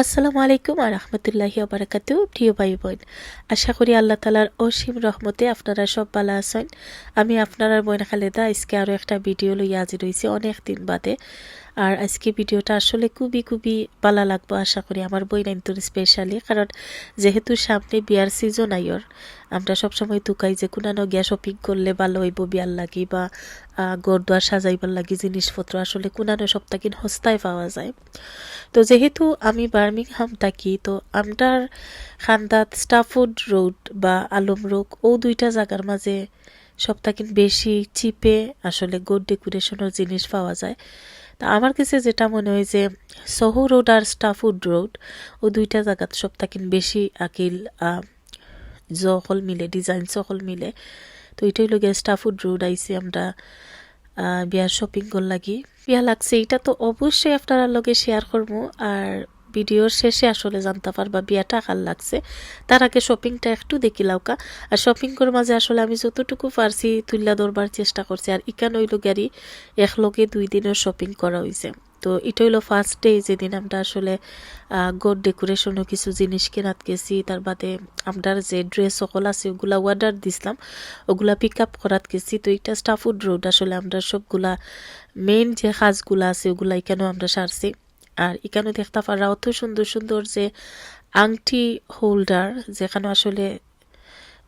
আসসালামু আলাইকুম আর রহমতুল্লাহি আবরাকাতু প্রিয় ভাই বোন আশা করি আল্লাহ তালার অসীম রহমতে আপনারা সব ভালো আছেন। আমি আপনার বোন খালেদা, আজকে আরও একটা ভিডিও লইয়া আজি রয়েছি অনেক দিন বাদে। আর আজকে ভিডিওটা আসলে খুবই খুবই ভালো লাগবো আশা করি আমার বই নাইনতুর স্পেশালি কারণ যেহেতু সামনে বিয়ার সিজন আইয়র, আমরা সবসময় তুকাই যে কোনানো গিয়া শপিং করলে ভালো হইব বিয়ার লাগি বা গড়দুয়ার সাজাইবার লাগি জিনিসপত্র আসলে কোনানো সপ্তাহিন হস্তায় পাওয়া যায়। তো যেহেতু আমি বার্মিংহাম থাকি, তো আমটার খান্দাত স্টাফুড রোড বা আলম রোগ, ও দুইটা জায়গার মাঝে সপ্তাহিন বেশি চিপে আসলে গোড ডেকোরেশনের জিনিস পাওয়া যায়। তা আমার কাছে যেটা মনে হয় যে সহ রোড আর স্টাফুড রোড, ও দুইটা জায়গাত সপ্তাহিন বেশি আকিল সকল মিলে ডিজাইন সকল মিলে। তো এটাই লোক স্টাফুড রোড, আইসি আমরা বিয়ার শপিং কর লাগি বিয়া লাগছে এটা তো অবশ্যই আপনারা লগে শেয়ার করব আর ভিডিওর শেষে আসলে জানতে পারবা বিয়াটা কাল লাগছে। তার আগে শপিংটা একটু দেখি লাউকা আর শপিং করে মাঝে আসলে আমি যতটুকু পারছি তুল্লা ধরবার চেষ্টা করছি। আর ইকান হইল গাড়ি একলগে দুই দিনের শপিং করা হয়েছে তো এটা হইল ফার্স্ট ডে যেদিন আমরা আসলে গোড ডেকোরেশনও কিছু জিনিস কেনাত গেছি। তার বাদে আমরা যে ড্রেস সকল আছে ওগুলা অর্ডার দিছিলাম, ওগুলা পিক আপ করাত গেছি। তো এটা স্টাফুড রোড আসলে আমরা সবগুলা মেইন যে কাজগুলা আছে ওগুলা এখানেও আমরা সারছি। আর এখানে দেখতে পারা অত সুন্দর সুন্দর যে আংটি হোল্ডার যেখানে আসলে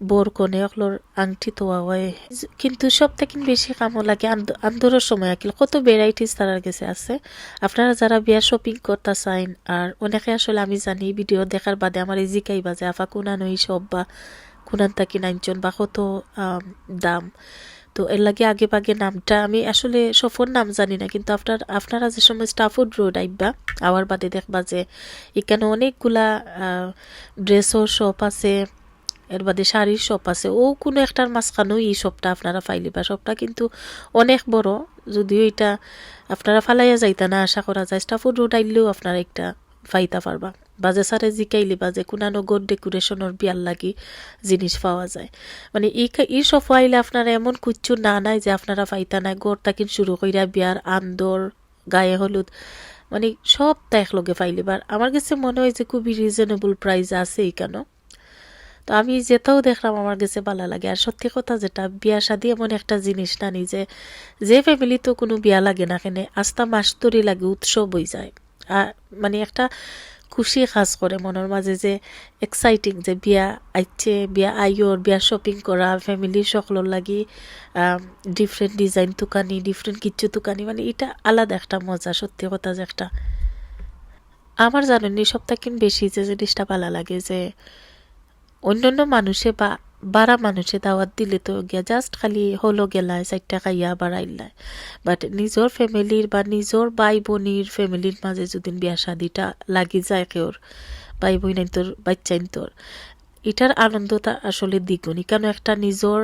বোর কনে অকলোর আংটি তোয়া হয়। কিন্তু সব থেকে বেশি কামও লাগে আন্দোরের সময় আকিল। কত ভ্যারাইটিস তারার কাছে আছে। আপনারা যারা বিয়া শপিং করতে চাইন, আর অনেকে আসলে আমি জানি ভিডিও দেখার বাদে আমার এই জিকাই বাজে, আফা কোনানো সব বা কোনান তাকি নাইনজন বা কত দাম। তো এর লাগে আগে পাগে নামটা আমি আসলে সফর নাম জানি না, কিন্তু আপনার, আপনারা যে সময় স্টাফুড রোড আইবা আওয়ার বাদে দেখবা যে এখানে অনেকগুলা ড্রেসও শপ আছে, এর বাদে শাড়ির শপ আছে, ও কোনো একটার মাঝখানেও এই শপটা আপনারা ফাইলিবা শপটা কিন্তু অনেক বড়, যদিও এটা আপনারা ফালাইয়া যাইতা না, আশা করা যায়। স্টাফুড রোড আইলেও আপনারা একটা ফাইতা পারবা। বাজে সারে জিকাইলি, বাজে কোনানো গোড ডেকোরেশনের বিয়ার লাগি জিনিস পাওয়া যায়। মানে ই ই সব আইলে আপনারা এমন কুচ্ছু না নাই যে আপনারা ফাইতা নাই। গড় তাকিন শুরু কইরা বিয়ার, আন্দর, গায়ে হলুদ মানে সব তা একলগে ফাইলিবার আমার কাছে মনে হয় যে খুবই রিজনেবল প্রাইস আছে এখানে তো আমি যেটাও দেখলাম আমার কাছে ভালো লাগে। আর সত্যি কথা যেটা, বিয়া শাদি এমন একটা জিনিস না নিজে যে ফ্যামিলি তো কোনো বিয়া লাগে না কেনে, আস্তা মাস তরি লাগে, উৎসব হয়ে যায়। আর মানে একটা খুশি কাজ করে মনের মাঝে যে এক্সাইটিং যে বিয়া আইছে, বিয়া আইয়র, বিয়া শপিং করা ফ্যামিলি সকলের লাগি ডিফারেন্ট ডিজাইন তুকানি ডিফারেন্ট কিচ্ছু তুকানি মানে এটা আলাদা একটা মজা, সত্যি কথা যে একটা। আমার জানেন সপ্তাহ বেশি যে জিনিসটা ভালো লাগে যে অন্য মানুষে বা বারা মানুষে দাওয়াত দিলে তো গিয়া জাস্ট খালি হলো গেলায় চারটা খাইয়া বাড়াইলায় বাট নিজের ফ্যামিলির বা নিজের বাই বোনির ফ্যামিলির মাঝে যদি বিয়া শাদিটা লাগি যায় কেউর বাই বোন তোর বাচ্চাইন তোর, এটার আনন্দটা আসলে দ্বিগুণ কেন একটা নিজের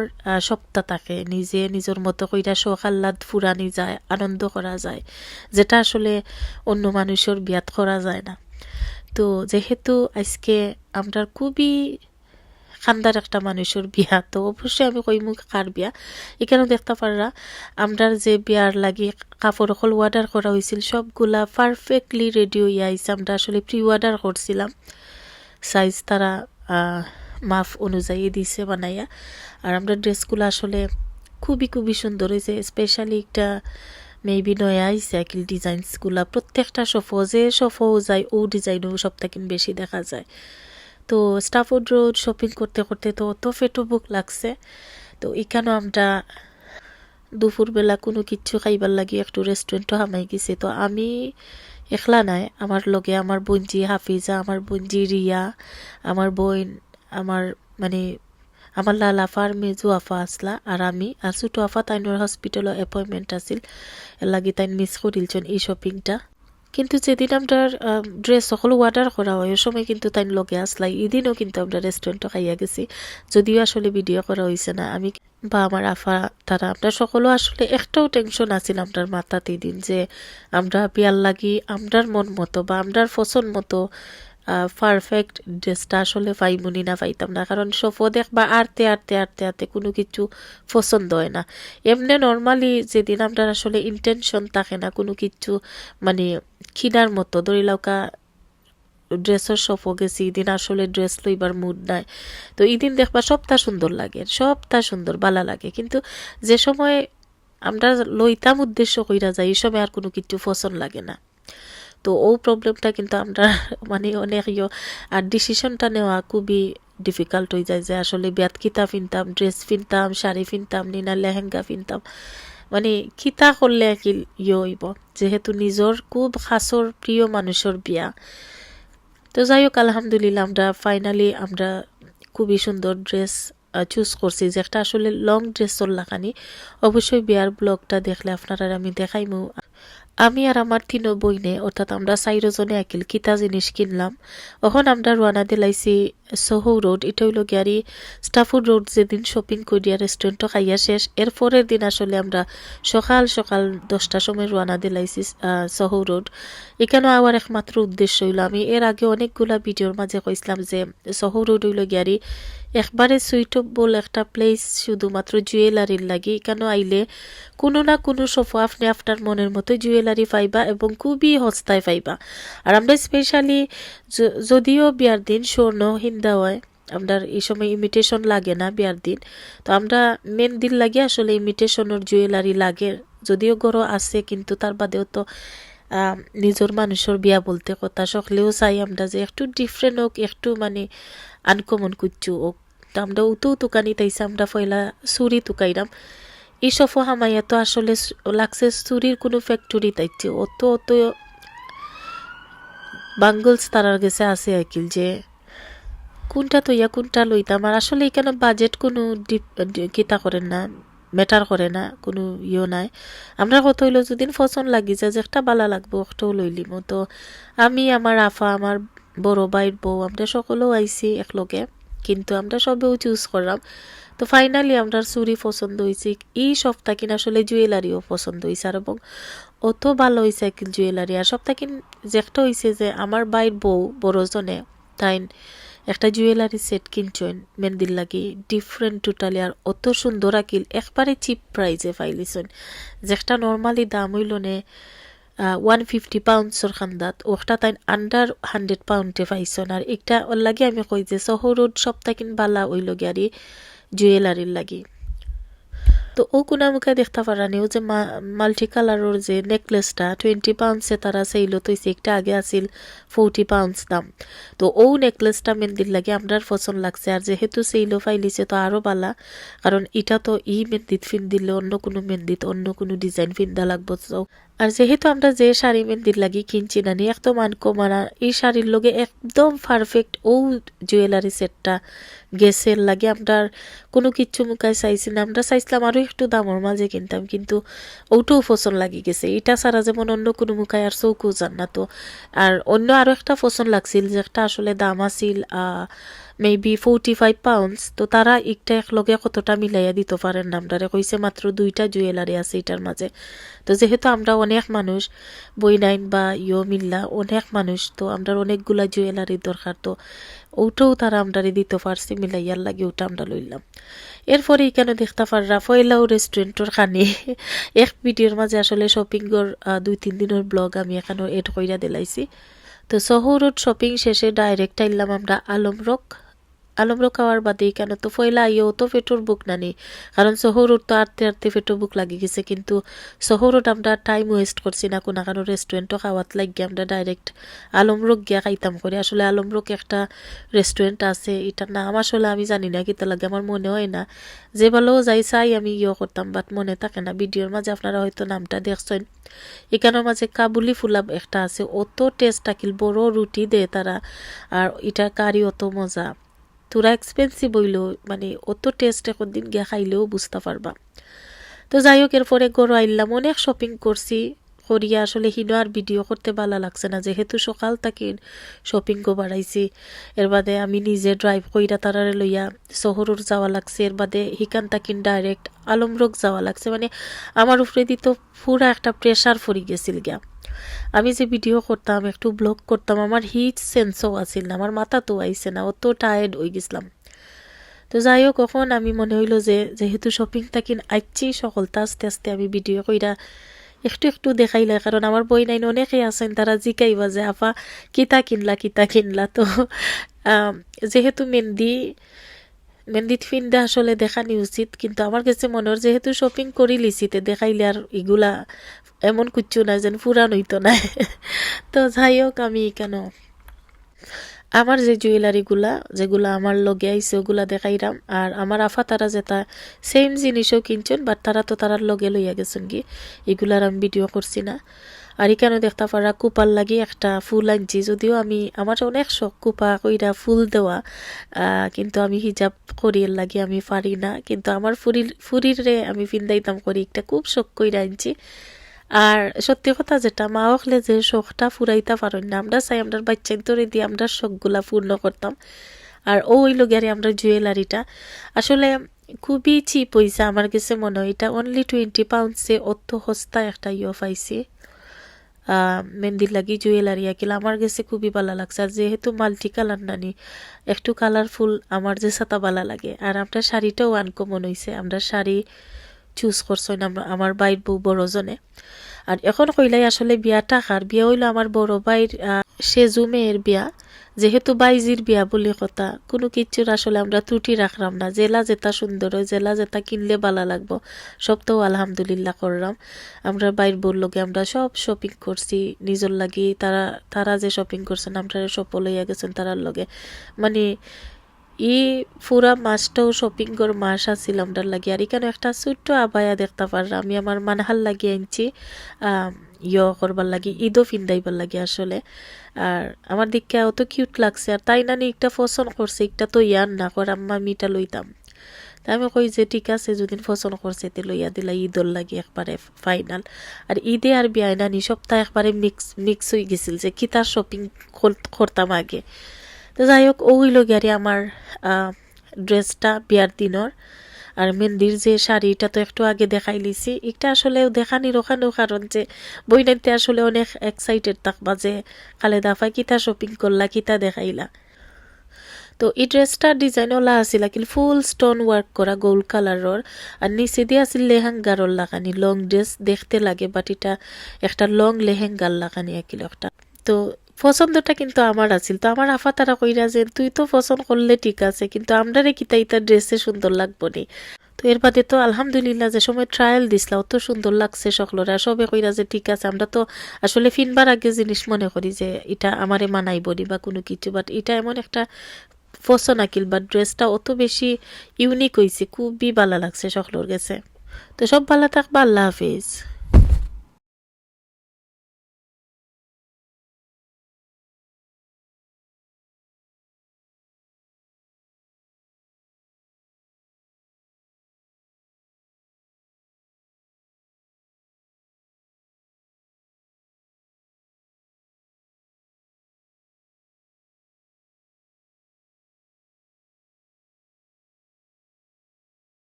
সপ্তাহ থাকে, নিজে নিজের মতো কইরা শোক আহ্লাদ ফুরানি যায়, আনন্দ করা যায়, যেটা আসলে অন্য মানুষের বিয়াত করা যায় না। তো যেহেতু আজকে আমরা খুবই খান্দার একটা মানুষের বিয়া। তো অবশ্যই আমি কইমু কার বিয়া? এখানেও দেখতে পাররা আমরা যে বিয়ার লাগি কাপড় অকল অর্ডার করা হয়েছিল সবগুলা পারফেক্টলি রেডি হইয়া আইসে আমরা আসলে প্রি অর্ডার করছিলাম। সাইজ তারা মাফ অনুযায়ী দিছে বানাইয়া। আর আমরা ড্রেসগুলো আসলে খুবই খুবই সুন্দর হয়েছে স্পেশালি একটা মেবি নয়া আইসে আকিল ডিজাইনসগুলা প্রত্যেকটা সফো যে সফো যায় ও ডিজাইনও থেকে বেশি দেখা যায়। তো স্টাফোর্ড রোড শপিং করতে করতে তো অত ফেটো বুক লাগছে। তো এখানেও আমরা দুপুরবেলা কোনো কিচ্ছু খাইবার লাগি একটু রেস্টুরেন্টও হামাই গেছে। তো আমি একলা নাই, আমার লগে আমার বোনজি হাফিজা, আমার বোনজি রিয়া, আমার বোন, আমার মানে আমার লাল আফার মেজু আফা আসলা আর আমি। আর ছোটো আফা তাইনোর হসপিটালও এপয়েন্টমেন্ট আছিল লাগি তাই মিস করিলছেন এই শপিংটা কিন্তু যেদিন আমরা ড্রেস সকল অর্ডার করা হয়, ওই সময় কিন্তু তাই লগে আসলাই এদিনও কিন্তু আমরা রেস্টুরেন্টও খাইয়া গেছি। যদিও আসলে ভিডিও করা হয়েছে না। আমি বা আমার আফা তারা আমরা সকলও আসলে একটাও টেনশন আছিল আমরার মাথাতে দিন যে আমরা বিয়ার লাগি, আমরার মন মতো বা আমরার পছন্দ মতো পারফেক্ট ড্রেসটা আসলে পাইমুনি না পাইতাম না। কারণ সফো দেখবা আরতে আরতে আরতে আরতে কোনো কিছু পছন্দ হয় না। এমনি নর্মালি যেদিন আমরা আসলে ইন্টেনশন থাকে না কোনো কিছু মানে খিনার মতো। ধরিলাউকা ড্রেসের শপও গেছি ইদিন আসলে ড্রেস লইবার মুড নাই। তো ইদিন দেখবা সবটা সুন্দর লাগে, সবটা সুন্দর, ভালো লাগে। কিন্তু যে সময় আমরা লইতাম উদ্দেশ্য কইরা যাই, এই সময় আর কোনো কিছু পছন্দ লাগে না। তো ও প্রবলেমটা কিন্তু আমরা মানে অনেক ইয়ে আর ডিসিশনটা নেওয়া খুবই ডিফিকাল্ট হয়ে যায় যে আসলে ব্যাত কিতা ফিনতাম ড্রেস ফিনতাম শাড়ি ফিনতাম নিনা লেহেঙ্গা ফিনতাম মানে খিতা করলে কি ইয়ে হইব? যেহেতু নিজর খুব খাসর প্রিয় মানুষের বিয়া। তো যাই হোক আলহামদুলিল্লাহ, আমরা ফাইনালি আমরা খুবই সুন্দর ড্রেস চুজ করছি, যে একটা আসলে লং ড্রেস চললাখানি অবশ্যই বিয়ার ব্লগটা দেখলে আপনারা আমি দেখাইমু। আমি আর আমার তিনো বইনে, অর্থাৎ আমরা চাইরজনে একিল কিতা জিনিস কিনলাম। এখন আমরা রোয়ানা দিলাইছি সোহৌ রোড। এটা হইল গিয়ারি স্টাফুড রোড যেদিন শপিং করিয়া রেস্টুরেন্টও খাইয়া শেষ। এর পরের দিন আসলে আমরা সকাল সকাল দশটার সময় রোয়ানা দিলাইছি সোহৌ রোড। এখানেও আবার একমাত্র উদ্দেশ্য হইল। আমি এর আগে অনেকগুলা ভিডিওর মাঝে কইছিলাম যে সোহৌ রোড হইল গিয়ারি একবারে সুইটেবল একটা প্লেস শুধুমাত্র জুয়েলারির লাগে এখানে আইলে কোনো না কোনো সোফা আপনি আপনার মনের মতো জুয়েলারি পাইবা এবং খুবই হস্তায় পাইবা। আর আমরা স্পেশালি যদিও বিয়ার দিন স্বর্ণ, হিন্দা হয়, আমরা এই সময় ইমিটেশন লাগে না বিয়ার দিন। তো আমরা মেন দিন লাগে আসলে ইমিটেশনের জুয়েলারি লাগে। যদিও গরো আছে, কিন্তু তার বাদেও তো নিজের মানুষের বিয়া বলতে কথা। সকলেও চাই আমরা যে একটু ডিফারেন্ট হোক, একটু মানে আনকমন কুচ্ছু হোক। আমরা উতো তুকানি তাইছে আমরা পয়লা চুরি তুকাইরাম। এই সফ হামাইয়া তো আসলে লাগছে চুরির কোনো ফ্যাক্টরি তাইছে অত অত বাঙ্গলস তারার গেছে আছে আকিল যে কোনটা তৈয়া, কোনটা লইতাম। আর আসলে এখানে বাজেট কোনো কিতা করেন না ম্যাটার করে না, কোনো ইয়ে নাই। আমরা কত হইল যদি ফসন লাগি যায় যে একটা বালা লাগবো একটাও লইলিম তো আমি, আমার আফা, আমার বড় ভাইয়ের বউ, আমরা সকলেও আইছি একলগে। কিন্তু আমরা সবেও চুজ করলাম। তো ফাইনালি আমরা চুরি পছন্দ হয়েছে। এই সপ্তাহ কিনা আসলে জুয়েলারিও পছন্দ হয়েছে আর এবং অত ভালো হয়েছে কি জুয়েলারি আর সপ্তাহ কিন যে একটা হয়েছে যে আমার বাইর বউ বড়জনে তাই একটা জুয়েলারি সেট কিনছেন মেন্দির লাগি। ডিফারেন্ট টোটালি আর অত সুন্দর আকিল। একবারে চিপ প্রাইজে পাইলিছেন। যেটা নর্মালি দাম হইল নে ওয়ান ফিফটি পাউন্ডসর খান্দাত ওটা তাই আন্ডার হান্ড্রেড পাউন্ডে পাইছন আর একটা ওর লাগে আমি কই যে শহরত সপ্তাহ কিন বালা ওই লগে আর জুয়েলারির লাগি। তো ও কোনা মুখে দেখতে পারানি, ও যে মাল্টি কালারের যে নেকলেসটা টোয়েন্টি পাউন্ডসে তারা সেইল তো একটা আগে আছিল ফোরটি পাউন্ডস দাম। তো ও নেকলেসটা মেন্দির লাগে আমরার পছন্দ লাগছে, আর যেহেতু সেইলো ফাইলিছে তো আরও বালা, কারণ এটা তো ই মেন্দিত ফিন দিলে অন্য কোনো মেন্দিত অন্য কোনো ডিজাইন ফিন্দা লাগবো আর যেহেতু আমরা যে শাড়ি মেন্দির লাগি কিনছি নানি একদম আনকমানা এই শাড়ির লগে একদম পারফেক্ট ও জুয়েলারি সেটটা গেছের লাগে আমরা কোনো কিচ্ছু মুখায় চাইছি না, আমরা চাইছিলাম আরও একটু দামর মাঝে কিনতাম, কিন্তু ওটাও ফসল লাগি গেছে। এটা ছাড়া যেমন অন্য কোনো মুখায় আর চৌকো যান না তো। আর অন্য আরও একটা ফসল লাগছিল যে একটা আসলে দাম আছিল মেবি ফোরটি ফাইভ পাউন্ডস তো তারা একটা একলগে কতটা মিলাইয়া দিতে পারেন না। আমরা কইছে মাত্র দুইটা জুয়েলারি আছে এটার মাঝে। তো যেহেতু আমরা অনেক মানুষ বই নাইন বা ইয়ো মিল্লা অনেক মানুষ, তো আমরা অনেকগুলা জুয়েলারির দরকার, তো ওটাও তারা আমরা দিতে পারছি, মিলাইয়ার লাগে ওটা আমরা লইলাম। এরপরে এখানে দেখতে পাররা ফয়লাও রেস্টুরেন্টর খানি। এক ভিডিওর মাঝে আসলে শপিংয়ের দুই তিন দিনের ব্লগ আমি এখানে এড কইরা দিলাইছি। তো শহরত শপিং শেষে ডাইরেক্ট আইলাম আমরা আলমরক। আলমরো খাওয়ার বাদে কেন? তো ফয়লা আইও তো পেটোর বুক নানি। কারণ শহরত তো আটতে আটতে পেটোর বুক লাগি গেছে, কিন্তু শহরত আমরা টাইম ওয়েস্ট করছি না কোনো কারও রেস্টুরেন্টও খাওয়াত লাগিয়ে আমরা ডাইরেক্ট আলমরোগ গিয়া খাইতাম করি আসলে আলমরোগ একটা রেস্টুরেন্ট আছে, এটার নাম আসলে আমি জানি না কিতা লাগে আমার মনে হয় না। যে ভালো যাই চাই আমি ইয়ে করতাম বাট মনে থাকে না। ভিডিওর মাঝে আপনারা হয়তো নামটা দেখছেন। এখানের মাঝে কাবুলি ফুলাব একটা আছে, অত টেস্ট থাকিল, বড় রুটি দেয় তারা, আর এটার কারি অত মজা। তোরা এক্সপেন্সিভ হইল মানে অত টেস্ট এখন দিন গিয়া খাইলেও বুঝতে পারবা। তো যাই হোক এরপরে গরু আইলাম, অনেক শপিং করছি। করিয়া আসলে হিনো আর ভিডিও করতে ভালো লাগছে না, যেহেতু সকাল থাকি শপিং গো বাড়াইছি। এর বাদে আমি নিজে ড্রাইভ কইরা তারারে লইয়া শহরের যাওয়া লাগছে। এর বাদে হিকান তাকিন ডাইরেক্ট আলমরোগ যাওয়া লাগছে। মানে আমার উপরে দিত পুরা একটা প্রেশার ফরি গেছিল গিয়া। আমি যে ভিডিও করতাম, একটু ব্লগ করতাম, আমার হিট সেন্সও আছিল না, আমার মাথা তো আইসে না, অত টায়ার্ড হয়ে গেছিলাম। তো যাই হোক কখন আমি মনে হইল যে, যেহেতু শপিং তাকিন আইছি সকলটা আস্তে আস্তে আমি ভিডিও কইরা একটু একটু দেখাইলে কারণ আমার বই নাইন অনেকেই আছেন, তারা জিকাইবা যে আপা কিতা কিনলা কিতা কিনলা? তো যেহেতু মেহেন্দি ফিনটা আসলে দেখানি উচিত কিন্তু আমার কাছে মনে হয় যেহেতু শপিং করি লিসিতে দেখাইলে আর এগুলা এমন কুচ্ছু না যেন পুরান হইতো না তো যাই হোক, আমি কেন আমার যে জুয়েলারিগুলা, যেগুলা আমার লগে আইছে, ওগুলা দেখাইরাম। আর আমার আফা, তারা যেটা সেম জিনিসও কিনছেন বাট তারা তো তারার লগে লইয়া গেছেন কি এগুলার আমি ভিডিও করছি না। আর এখানে দেখতে পারা, কুপার লাগি একটা ফুল আনছি। যদিও আমি, আমার অনেক শখ কুপা কইরা ফুল দেওয়া। কিন্তু আমি হিজাব করিয়ে লাগি আমি পারি না। কিন্তু আমার ফুরির ফুরির রে আমি ফিন্দাইতাম করি। একটা খুব শখ কইরা আনছি। আর সত্যি কথা যেটা, মা হলে যে শখটা ফুরাইতে পারেন না। আমরা চাই আমরা বাচ্চা ধরে দিয়ে আমরা শখগুলা পূর্ণ করতাম। আর ও ওই লোকেরই আমরা জুয়েলারিটা। আসলে খুবই চিপ হয়েছে আমার কাছে মনে হয়। এটা অনলি টোয়েন্টি পাউন্ডসে অত সস্তা একটা ইয়ে পাইছি। মেহেন্দির লাগি জুয়েলারি আকিল। আমার কাছে খুবই ভালো লাগছে। আর যেহেতু মাল্টি কালার নানি, একটু কালারফুল আমার যে সাতা ভালো লাগে। আর আমরা শাড়িটাও আনকমন হয়েছে আমরা শাড়ি চুজ করছেন আমরা বাইর বউ বড়জনে। আর এখন কইলাই আসলে বিয়া টাকার বিয়া হইল আমার বড় বাইর সেজু মেয়ের বিয়া। যেহেতু বাইজির বিয়া বলে কথা, কোনো কিচ্ছুর আসলে আমরা ত্রুটি রাখলাম না। জেলা যেটা সুন্দর হয়, জেলা যেটা কিনলে ভালো লাগবো, সব তো আলহামদুলিল্লাহ করলাম আমরা বাইর বউর লগে আমরা সব শপিং করছি, নিজের লাগি তারা তারা যে শপিং করছেন, আমরা সব লইয়া গেছেন তারার লগে। মানে ই পুরা মাসটাও শপিং কর মাস আছিল আমরার লাগি। আর এখানে একটা ছোট্ট আবায়া দেখতে পারলাম আমি আমার মানহাল লাগি আনছি ইয় করবার লাগি ঈদও ফিন্দাইবার লাগে আসলে। আর আমার দিকে অত কিউট লাগছে। আর তাই নানি একটা পছন্দ করছে একটা তো ইয়ার না কর আম্মা আমি এটা লইতাম তা আমি কই যে, ঠিক আছে যদি পছন্দ করছে তে লইয়া দিলা ঈদর লাগে একবারে ফাইনাল আর ঈদে আর বিয়ায় নানি সপ্তাহ একবারে মিক্স মিক্স হয়ে গেছিল যে কি তার শপিং করতাম আগে। তো যাই হোক ওইল গিয়ারি আমার ড্রেসটা বিয়ার দিনর আর মেহেন্দির যে শাড়িটা তো একটু আগে দেখাই লিছি, এটা আসলে দেখানির ওখানেও কারণ যে বই বইনাইতে আসলে অনেক এক্সাইটেড থাকবা যে খালেদা ফাই কিতা শপিং করলা, কিতা দেখাইলা। তো এই ড্রেসটার ডিজাইন ওলা আছিল, কিন্তু ফুল স্টোন ওয়ার্ক করা গোল্ড কালারর আর নিচে দিয়ে আছিল লেহেঙ্গারর লাগানি লং ড্রেস দেখতে লাগে বাট এটা একটা লং লেহেঙ্গার লাগানি আকিল একটা। তো পছন্দটা কিন্তু আমার আছিল। তো আমার আফা তারা কইরা যে, তুই তো পছন্দ করলে ঠিক আছে, কিন্তু আমরা রে কিতা ইতা ড্রেসে সুন্দর লাগবো নি? তো এর বাদে তো আলহামদুলিল্লাহ যে সময় ট্রায়াল দিসলা অত সুন্দর লাগছে সকলরা। সবে কইরা যে, ঠিক আছে, আমরা তো আসলে ফিনবার আগে জিনিস মনে করি যে, এটা আমারে মানাইব বা কোনো কিছু। বাট এটা এমন একটা পছন্দ আকিল বা ড্রেসটা অত বেশি ইউনিক হয়েছে খুবই ভালো লাগছে সকলের গেছে তো সব ভালো থাকবা, আল্লাহ হাফিজ।